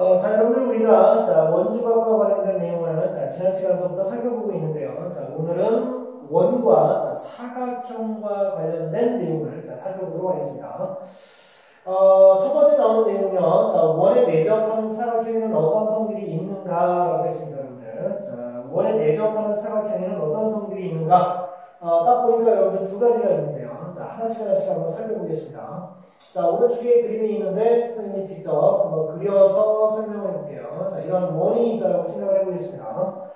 어, 자, 여러분들 우리가 자, 원주각과 관련된 내용을 자, 지난 시간부터 살펴보고 있는데요. 자, 오늘은 원과 자, 사각형과 관련된 내용을 자, 살펴보도록 하겠습니다. 어, 첫 번째 나오는 내용은요. 자, 원에 내접하는 사각형에는 어떤 성들이 있는가라고 했습니다, 여러분들. 자, 원에 내접하는 사각형에는 어떤 성들이 있는가? 어, 딱 보니까 여러분들 두 가지가 있는데요. 자, 하나씩 하나씩 한번 살펴보겠습니다. 자, 오른쪽에 그림이 있는데 선생님이 직접 한번 그려서 설명해 볼게요. 자, 이런 원이 있다고 생각을 해보겠습니다.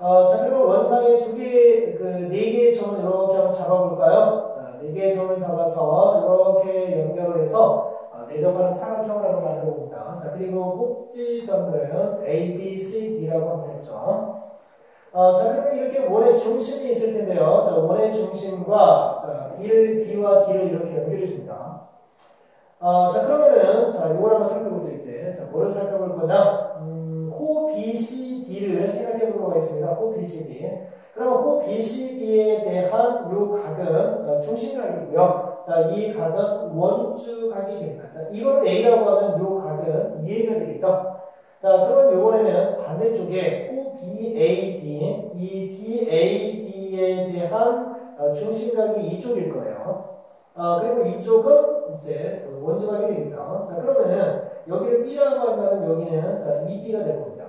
어, 자, 그러면 원상에 두 개, 그, 네 개의 점을 이렇게 한번 잡아볼까요? 자, 네 개의 점을 잡아서 이렇게 연결을 해서 어, 내접하는 사각형을 한번 만들어 봅니다. 자, 그리고 꼭지점들은 A, B, C, D라고 한번 했죠. 어, 자, 그러면 이렇게 원의 중심이 있을 텐데요. 자, 원의 중심과, 자, B를, B와 D를 이렇게 연결해 줍니다. 어, 자, 그러면은, 자, 요걸 한번 살펴보죠, 이제. 자, 뭐를 살펴볼 거냐? 음, 호 BCD를 생각해 보도록 하겠습니다. 호 BCD. 그러면 호 BCD에 대한 요 각은 어, 중심각이고요. 자, 이 각은 원주각이 됩니다. 자, 이걸 A라고 하면 요 각은 이해가 되겠죠? 자, 그러면 요번에는 반대쪽에 호 BAD, 이 BAD에 대한 어, 중심각이 이쪽일 거예요. 어, 그리고 이쪽은 이제 원주각이 되겠죠. 자, 그러면은 여기를 B라고 한다면 여기는 자, 2B가 될 겁니다.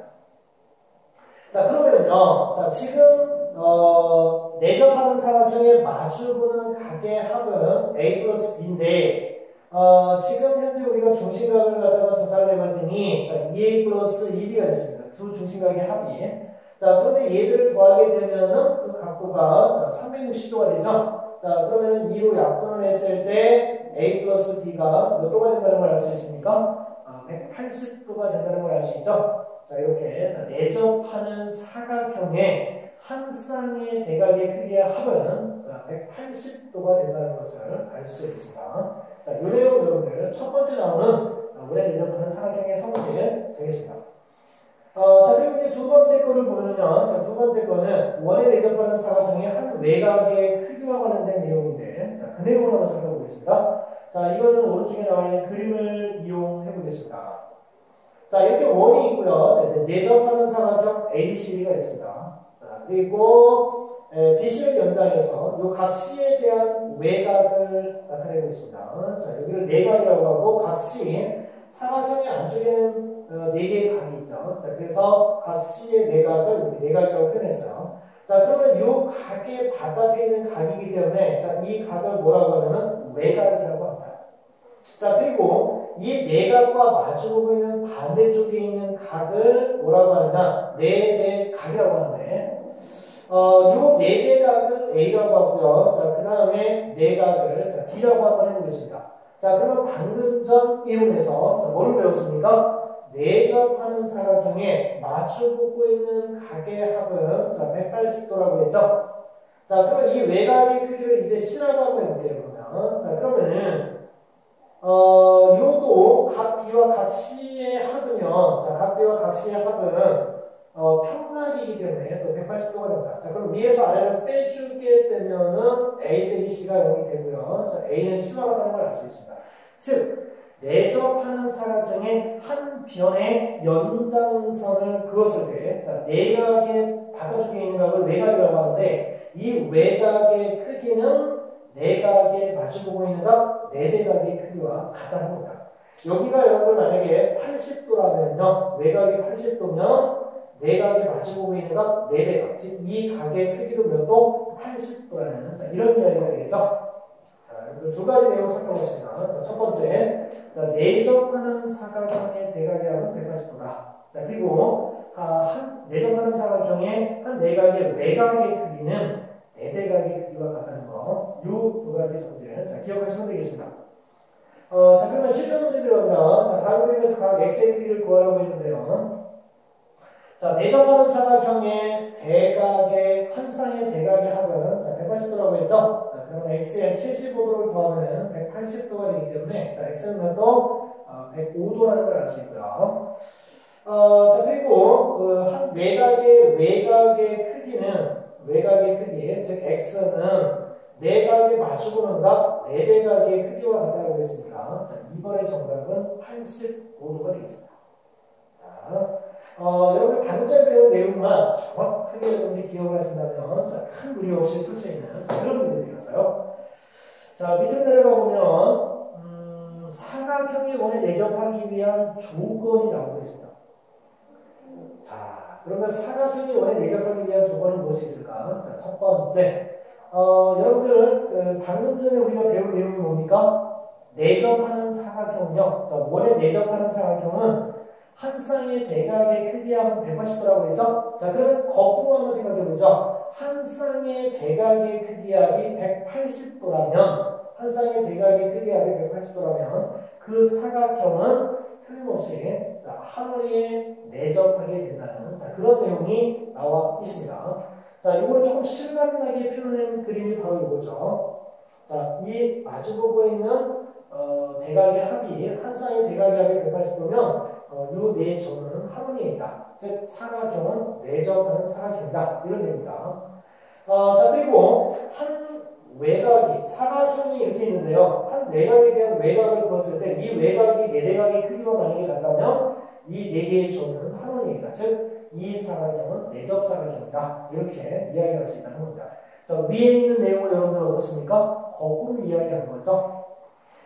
자, 그러면요. 자, 지금 어, 내접하는 사각형에 마주보는 각의 합은 A 플러스 B인데 어, 지금 현재 우리가 중심각을 갖다가 조사를 해봤더니 자, 2A 플러스 2B가 됐습니다. 두 중심각의 합이. 자, 그런데 얘들을 더하게 되면은 그 각도가 360도가 되죠. 자, 그러면 2로 약분을 했을 때 A 플러스 B가 몇 도가 된다는 걸 알 수 있습니까? 아, 180도가 된다는 걸 알 수 있죠? 자, 이렇게 자, 내접하는 사각형의 한 쌍의 대각의 크기의 합은 180도가 된다는 것을 알 수 있습니다. 자, 이 내용 여러분들 첫 번째 나오는 원래 내접하는 사각형의 성질 되겠습니다. 어, 자, 그리고 이제 두 번째 거를 보면요. 자, 두 번째 거는 원에 대접하는 사각형의 한 외곽의 크기와 관련된 내용인데, 자, 그 내용을 한번 살펴보겠습니다. 자, 이거는 오른쪽에 나와 있는 그림을 이용해 보겠습니다. 자, 이렇게 원이 있고요. 자, 내접하는 사각형 ABCD가 있습니다. 자, 그리고 에, BC의 연장에서 이각 C에 대한 외곽을 나타내고 있습니다. 자, 여기를 내각이라고 하고 각 C, 사각형의 안쪽에는 어, 네 개의 각이 있죠. 자, 그래서 각 C의 내각을 이렇게 내각이라고 표현했어요. 자, 그러면 이 각의 바닥에 있는 각이기 때문에 자, 이 각을 뭐라고 하냐면 외각이라고 합니다. 자, 그리고 이 내각과 마주보고 있는 반대쪽에 있는 각을 뭐라고 하느냐? 내내각이라고 하는데 어, 요 네개각을 A라고 하고요. 자, 그 다음에 네각을 자, B라고 한번 해보겠습니다. 자, 그러면 방금 전 이론에서 자, 뭘 배웠습니까? 내접하는 사각형에 마주 보고 있는 각의 합은 자 180도라고 했죠. 자 그러면 이 외곽의 크기를 이제 한번 해볼게요. 그러면 자 그러면은 어 요도 각 B와 각 C의 합은요. 자각 B와 각 C의 합은 어, 평락이기 때문에 또 180도가 됩니다. 자, 그럼 위에서 아래로 빼주게 되면은 A 대비 C가 0이 되고요. 자, A는 C와 같다는 걸 알 수 있습니다. 즉, 내접하는 사각형의 한 변의 연장선을 그었을 때, 자, 내각의 바깥쪽에 있는 각을 외각이라고 하는데, 이 외각의 크기는 내각에 마주보고 있는 각, 내대각의 크기와 같다는 겁니다. 여기가 여러분 만약에 80도라면요, 외각이 80도면 내각에 마주보고 있는 각, 내대각, 즉 이 각의 크기도 몇 도? 80도라는 자, 이런 이야기가 되겠죠. 두 가지 내용 살펴보겠습니다. 자, 첫 번째, 자, 내접하는 사각형의 180도다. 자, 그리고 아, 한 내접하는 사각형의 한 내각의 외각의 크기는 내대각의 크기와 같다는 거. 이두 가지 성질. 자, 기억하시면 되겠습니다. 어, 자, 그러면 실전 문제 들어갑니다. 자, 다음 그림에서 각 x의 크기를 구하라고 했는데요. 자, 내접하는 사각형의 대각의 한 쌍의 대각의 합은 자, 180도라고 했죠? 그러면 x에 75도를 더하면 180도가 되기 때문에 자, x는 또 105도라는 걸 있고요. 어, 자, 그리고 그한 외곽의 외곽의 크기는 외곽의 크기, 즉 x는 내각에 맞추고는 각 내대각의 크기와 같다고 했습니다. 자, 이번의 정답은 85도가 되겠습니다. 자, 어, 방금 전에 배운 내용만 정확하게 여러분들이 기억을 하신다면 자, 큰 무리 없이 풀 수 있는 자, 그런 문제들이었어요. 자, 밑으로 내려가 보면 음, 사각형의 원에 내접하기 위한 조건이 나오고 있습니다. 자, 그러면 사각형의 원에 내접하기 위한 조건은 무엇이 있을까? 자, 첫 번째, 어, 여러분들 그 방금 전에 우리가 배운 내용이 뭡니까? 내접하는 사각형은요. 자, 원에 내접하는 사각형은 한 쌍의 대각의 크기하고 180도라고 했죠? 자, 그러면 거꾸로 한번 생각해보죠. 한 쌍의 대각의 크기합이 180도라면, 한 쌍의 대각의 크기합이 180도라면, 그 사각형은 틀림없이 자, 하늘에 내접하게 된다는 자, 그런 내용이 나와 있습니다. 자, 이걸 조금 실감나게 표현한 그림이 바로 이거죠. 자, 이 마주보고 있는 어, 대각의 합이 한 쌍의 대각의 합이 180도면 어, 이네 점은 하모니이다. 즉 사각형은 내점하는 사각형이다. 이런 내용입니다. 어, 자 그리고 한 외곽이 사각형이 이렇게 있는데요. 한 외곽에 대한 외곽을 그었을 때 이 외곽이 네 대각의 크기와 만약에 같다면 이 네 개의 점은 하모니이다. 즉 이 사각형은 내접 사각형이다. 이렇게 이야기할 수 있다는 겁니다. 자, 위에 있는 내용을 여러분들 어떻습니까? 거꾸로 이야기하는 거죠.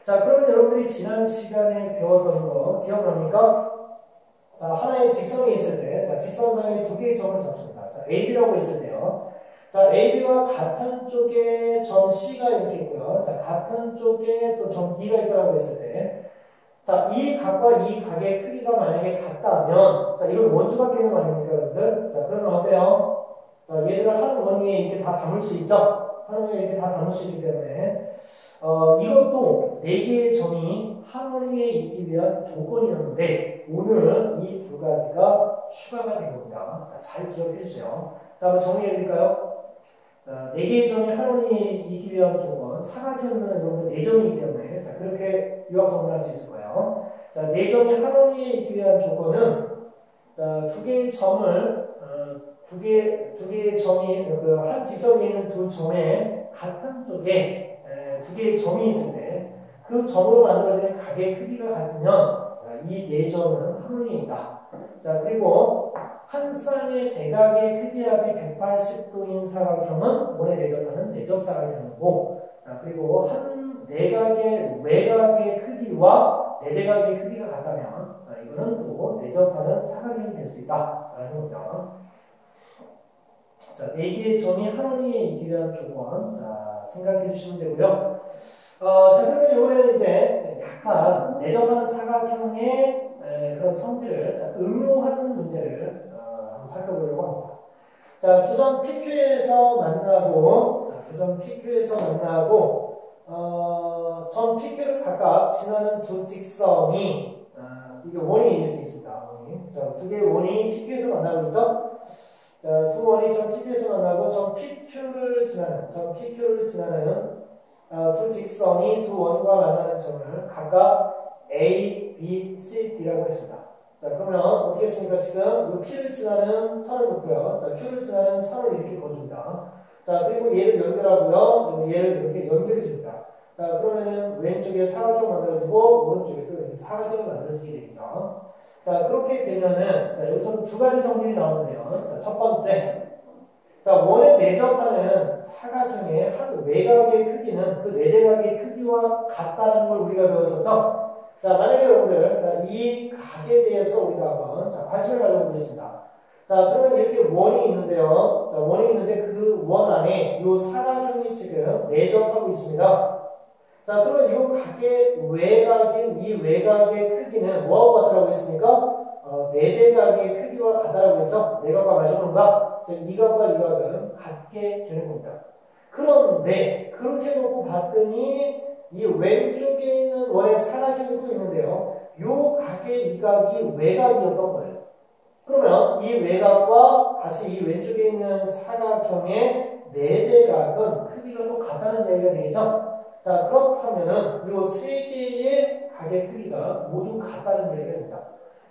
자, 그러면 여러분들이 지난 시간에 배웠던 거 기억납니까? 자, 하나의 직선이 있을 때, 자, 직선상에 두 개의 점을 잡습니다. 자, AB라고 있을 때요. 자, AB와 같은 쪽에 점 C가 이렇게 있고요. 자, 같은 쪽에 또 점 D가 있다고 했을 때, 자, 이 각과 이 각의 크기가 만약에 같다면, 자, 이걸 원주각계는 아닙니까, 여러분들? 자, 그러면 어때요? 자, 얘들을 한 원위에 이렇게 다 담을 수 있죠? 한 원위에 이렇게 다 담을 수 있기 때문에, 어, 이것도 네 개의 점이 하모니에 있기 위한 조건이었는데 오늘은 이 두 가지가 추가가 된 겁니다. 자, 잘 기억해 주세요. 자, 한번 정리해 드릴까요? 자, 네 개의 점이 있기 위한 조건, 사각형은 여러분 네 점이기 때문에 자, 그렇게 유학 정리할 수 있을 거예요. 자, 네 점이 하모니에 있기 위한 조건은 자, 두 개의 점을 어, 두 개, 두 개의 점이 그한 직선에 있는 두 점의 같은 쪽에 두 개의 점이 있을 때 그 점으로 만들어지는 각의 크기가 같으면 이네 점은 합리이다. 자 그리고 한 쌍의 대각의 크기합이 180도인 사각형은 원에 내접하는 내접 사각형이고 자 그리고 한 내각의 외각의 크기와 내대각의 크기가 같다면 자 이거는 또 내접하는 사각형이 될 수 있다라는 겁니다. 자, 네 개의 점이 하모니에 있기 위한 조건. 자, 생각해 주시면 되고요. 어, 자, 그러면 이번에는 이제 약간 내접하는 사각형의 에, 그런 성질을 자, 응용하는 문제를 어, 한번 살펴보려고 합니다. 자, 두점 PQ에서 만나고, 자, 두점 PQ에서 만나고, 어, 점 PQ를 각각 지나는 두 직선이, 어, 이게 원이 이렇게 있습니다. 원이. 자, 두 개의 원이 PQ에서 만나고 있죠? 자, 두 원이 점 PQ에서 만나고 점 PQ를 지나는, 점 PQ를 지나는 어, 두 직선이 두 원과 만나는 점을 각각 A, B, C, D라고 했습니다. 자, 그러면 어떻게 했습니까? 지금 이 P를 지나는 선을 놓고요. 자, Q를 지나는 선을 이렇게 그어줍니다. 자, 그리고 얘를 연결하고요. 얘를 이렇게 연결해 줍니다. 자, 그러면은 왼쪽에 사각형 만들어지고 오른쪽에 또 이렇게 사각형이 만들어지게 되겠죠. 자, 그렇게 되면은, 자, 여기서 두 가지 성질이 나오는데요. 자, 첫 번째. 자, 원에 내접하는 사각형의 한 외곽의 크기는 그 내대각의 크기와 같다는 걸 우리가 배웠었죠? 자, 만약에 여러분들, 자, 이 각에 대해서 우리가 한번, 자, 관심을 가져보겠습니다. 자, 그러면 이렇게 원이 있는데요. 자, 원이 있는데 그 원 안에 이 사각형이 지금 내접하고 있습니다. 자, 그러면 이 각의 외곽인 이 외곽의 크기는 뭐하고 같다고 했습니까? 어, 네대각의 크기와 같다라고 했죠? 내각과 마주보는가? 즉, 이각과 이각은 같게 되는 겁니다. 그런데 그렇게 놓고 봤더니 이 왼쪽에 있는 원의 또 있는데요. 요 각의 이 각이 외곽이었던 거예요. 그러면 이 외곽과 다시 이 왼쪽에 있는 사각형의 네대각은 크기가 또 같다는 얘기가 되겠죠? 자, 그렇다면은 이세 개의 각의 크기가 모두 같다는 얘기가 됩니다.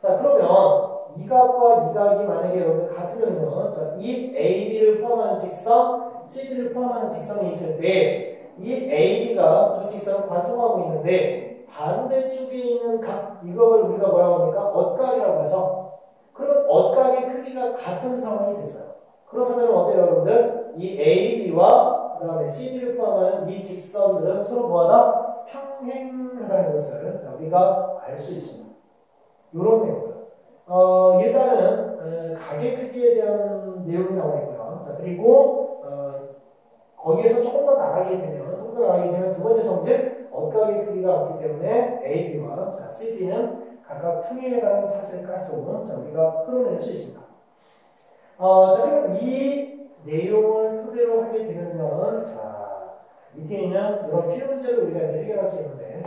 자, 그러면 이 각과 이 각이 만약에 여러분 같으면요. 자, 이 AB를 포함하는 직선, CD를 포함하는 직선이 있을 때 이 AB가 두 직선을 관통하고 있는데 반대쪽에 있는 각, 이걸 우리가 뭐라고 합니까? 엇각이라고 하죠. 그러면 억각의 크기가 같은 상황이 됐어요. 그렇다면 어때요, 여러분들? 이 AB와 그 다음에 CD를 포함한 이 직선들은 서로 뭐하다? 평행하다는 것을 자, 우리가 알 수 있습니다. 이런 내용들. 어, 일단은 어, 가계 크기에 대한 내용이 나와 있고요. 자, 그리고 어, 거기에서 조금 더 나가게 되면, 조금 더 나가게 되면 두 번째 성질, 억각의 크기가 없기 때문에 AB와 자, CD는 각각 평행해가는 사실을 가지고 자, 우리가 풀어낼 수 있습니다. 어, 자, 그럼 이 내용을 토대로 하게 되면요. 자, 밑에 있는 이런 필요 문제를 우리가 해결할 수 있는데,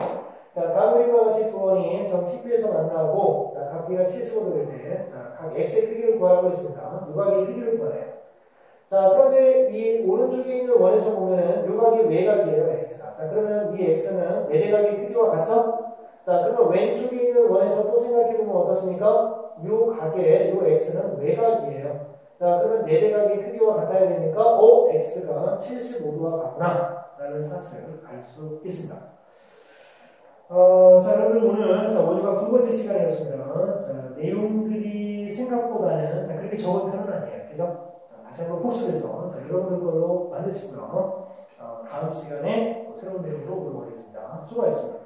자, 다음 그림과 같이 두 원이 점 PQ에서 만나고, 자, 각 B가 70도 될 때, 자, 각 X의 크기를 구하고 있습니다. 요각의 크기를 구하래요. 자, 그런데 이 오른쪽에 있는 원에서 보면은 요각이 외각이에요, X가. 자, 그러면 이 X는 내대각의 크기와 같죠? 자, 그러면 왼쪽에 있는 원에서 또 생각해보면 어떻습니까? 요 각의 요 X는 외각이에요. 자, 그러면 내대각의 크기와 같아야 되니까, 오, X가 75도와 같구나. 라는 사실을 알 수 있습니다. 어, 자, 여러분 오늘 자, 원유각 두 번째 시간이었습니다. 자, 내용들이 생각보다는 자, 그렇게 적은 편은 아니에요. 그죠? 다시 한번 복습해서 자, 여러분들 걸로 만드시고요. 어, 다음 시간에 새로운 내용으로 오도록 하겠습니다. 수고하셨습니다.